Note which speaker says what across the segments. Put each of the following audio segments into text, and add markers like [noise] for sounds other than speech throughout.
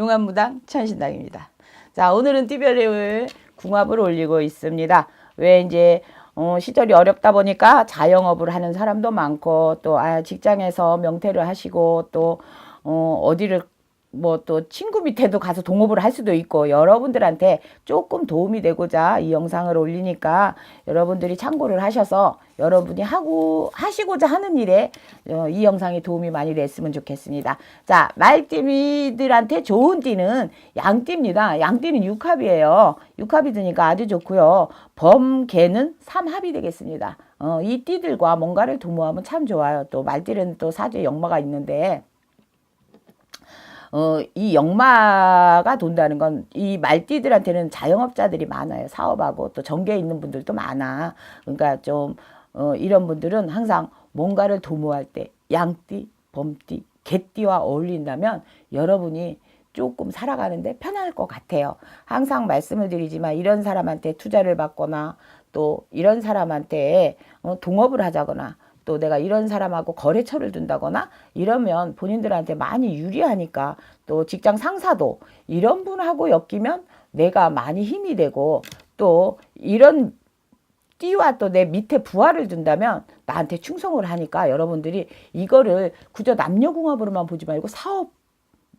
Speaker 1: 용암무당 천신당입니다. 자, 오늘은 띠별님을 궁합을 올리고 있습니다. 왜 이제 어, 시절이 어렵다 보니까 자영업을 하는 사람도 많고 또 아, 직장에서 명퇴를 하시고 또 어, 어디를 뭐 또 친구 밑에도 가서 동업을 할 수도 있고 여러분들한테 조금 도움이 되고자 이 영상을 올리니까 여러분들이 참고를 하셔서 여러분이 하고 하시고자 하는 일에 어, 이 영상이 도움이 많이 됐으면 좋겠습니다. 자, 말띠미들한테 좋은 띠는 양띠입니다. 양띠는 육합이에요. 육합이 드니까 아주 좋고요. 범개는 삼합이 되겠습니다. 어, 이 띠들과 뭔가를 도모하면 참 좋아요. 또 말띠는 또 사주에 역마가 있는데 어, 이 역마가 돈다는 건 이 말띠들한테는 자영업자들이 많아요. 사업하고 또 전개에 있는 분들도 많아. 그러니까 좀 어, 이런 분들은 항상 뭔가를 도모할 때 양띠, 범띠, 개띠와 어울린다면 여러분이 조금 살아가는데 편할 것 같아요. 항상 말씀을 드리지만 이런 사람한테 투자를 받거나 또 이런 사람한테 어, 동업을 하자거나 또 내가 이런 사람하고 거래처를 둔다거나 이러면 본인들한테 많이 유리하니까 또 직장 상사도 이런 분하고 엮이면 내가 많이 힘이 되고 또 이런 띠와 또 내 밑에 부하를 둔다면 나한테 충성을 하니까 여러분들이 이거를 그저 남녀궁합으로만 보지 말고 사업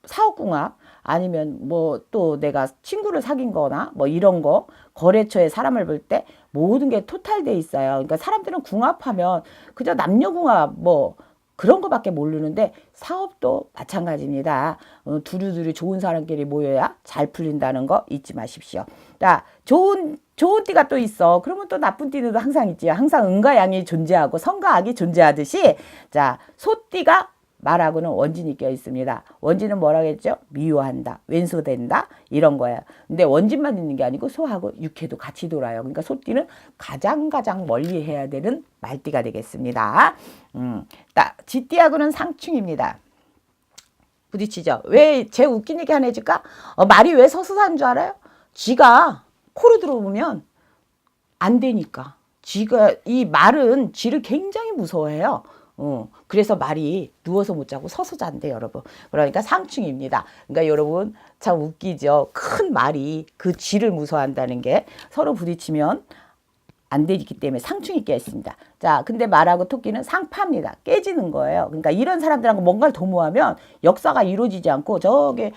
Speaker 1: 사업궁합 아니면 뭐 또 내가 친구를 사귄 거나 뭐 이런 거 거래처에 사람을 볼 때 모든 게 토탈돼 있어요. 그러니까 사람들은 궁합하면 그저 남녀궁합 뭐 그런 거밖에 모르는데 사업도 마찬가지입니다. 어, 두루두루 좋은 사람끼리 모여야 잘 풀린다는 거 잊지 마십시오. 자, 좋은 좋은 띠가 또 있어. 그러면 또 나쁜 띠도 항상 있지. 항상 음과 양이 존재하고 성과 악이 존재하듯이 자, 소띠가 말하고는 원진이 껴 있습니다. 원진은 뭐라고 했죠? 미워한다, 왼소된다 이런 거예요. 근데 원진만 있는 게 아니고 소하고 육해도 같이 돌아요. 그러니까 소띠는 가장 가장 멀리 해야 되는 말띠가 되겠습니다. 음, 딱 지띠하고는 상충입니다. 부딪히죠. 왜 제 웃긴 얘기 하나 해줄까? 어, 말이 왜 서서한 줄 알아요? 쥐가 코로 들어오면 안 되니까. 쥐가 이 말은 쥐를 굉장히 무서워해요. 어, 그래서 말이 누워서 못 자고 서서 잔대 여러분. 그러니까 상충입니다. 그러니까 여러분 참 웃기죠. 큰 말이 그 쥐를 무서워한다는 게 서로 부딪히면 안 되기 때문에 상충이 깨 있습니다. 자, 근데 말하고 토끼는 상파입니다. 깨지는 거예요. 그러니까 이런 사람들하고 뭔가를 도모하면 역사가 이루어지지 않고 저게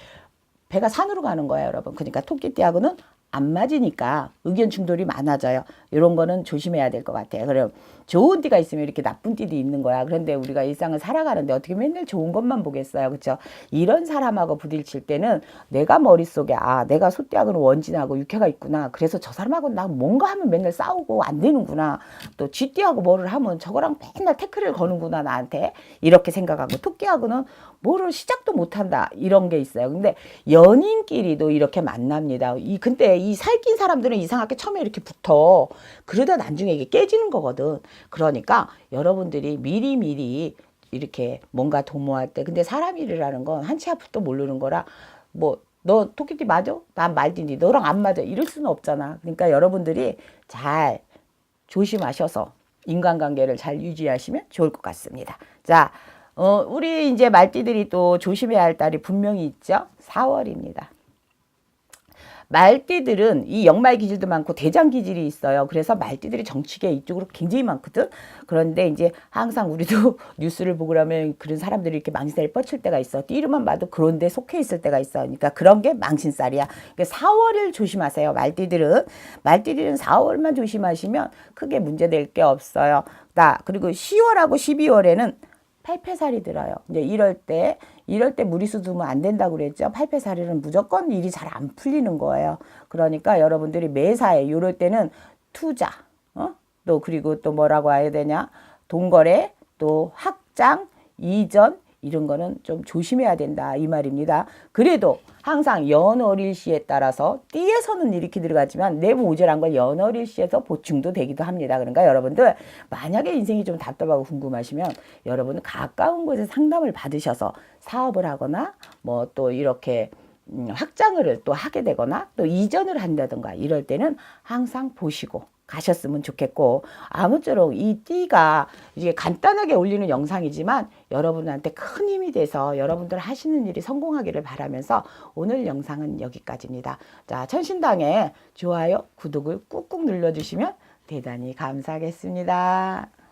Speaker 1: 배가 산으로 가는 거예요, 여러분. 그러니까 토끼띠하고는 안 맞으니까 의견 충돌이 많아져요. 이런 거는 조심해야 될 것 같아요. 그럼 좋은 띠가 있으면 이렇게 나쁜 띠도 있는 거야. 그런데 우리가 일상을 살아가는데 어떻게 맨날 좋은 것만 보겠어요. 그렇죠? 이런 사람하고 부딪힐 때는 내가 머릿속에 아, 내가 소띠하고는 원진하고 육해가 있구나. 그래서 저 사람하고 나 뭔가 하면 맨날 싸우고 안 되는구나. 또 쥐띠하고 뭐를 하면 저거랑 맨날 태클을 거는구나 나한테. 이렇게 생각하고 토끼하고는 뭐를 시작도 못 한다. 이런 게 있어요. 근데 연인끼리도 이렇게 만납니다. 이 근데 이 살긴 사람들은 이상하게 처음에 이렇게 붙어. 그러다 나중에 이게 깨지는 거거든. 그러니까 여러분들이 미리 미리 이렇게 뭔가 도모할 때 근데 사람 일이라는 건 한치 앞도 모르는 거라 뭐 너 토끼띠 맞아? 난 말띠인데 너랑 안 맞아. 이럴 수는 없잖아. 그러니까 여러분들이 잘 조심하셔서 인간관계를 잘 유지하시면 좋을 것 같습니다. 자, 어, 우리 이제 말띠들이 또 조심해야 할 달이 분명히 있죠. 4월입니다. 말띠들은 이 역말 기질도 많고 대장 기질이 있어요. 그래서 말띠들이 정치계 이쪽으로 굉장히 많거든. 그런데 이제 항상 우리도 [laughs] 뉴스를 보고 그러면 그런 사람들이 이렇게 망신살이 뻗칠 때가 있어. 띠로만 봐도 그런데 속해 있을 때가 있어. 그러니까 그런 게 망신살이야. 그러니까 4월을 조심하세요. 말띠들은 말띠들은 4월만 조심하시면 크게 문제될 게 없어요. 나 그리고 10월하고 12월에는 팔패살이 들어요. 이제 이럴 때 이럴 때 무리수 두면 안 된다고 그랬죠. 팔패살이는 무조건 일이 잘 안 풀리는 거예요. 그러니까 여러분들이 매사에 이럴 때는 투자, 어? 또 그리고 또 뭐라고 해야 되냐? 동거래, 또 확장, 이전 이런 거는 좀 조심해야 된다 이 말입니다. 그래도 항상 연어릴시에 따라서 띠에서는 이렇게 들어가지만 내부 오절한 걸 연어릴시에서 보충도 되기도 합니다. 그러니까 여러분들 만약에 인생이 좀 답답하고 궁금하시면 여러분은 가까운 곳에 상담을 받으셔서 사업을 하거나 뭐 또 이렇게 음, 확장을 또 하게 되거나 또 이전을 한다든가 이럴 때는 항상 보시고 가셨으면 좋겠고 아무쪼록 이 띠가 이게 간단하게 올리는 영상이지만 여러분한테 큰 힘이 돼서 여러분들 하시는 일이 성공하기를 바라면서 오늘 영상은 여기까지입니다. 자, 천신당에 좋아요, 구독을 꾹꾹 눌러주시면 대단히 감사하겠습니다.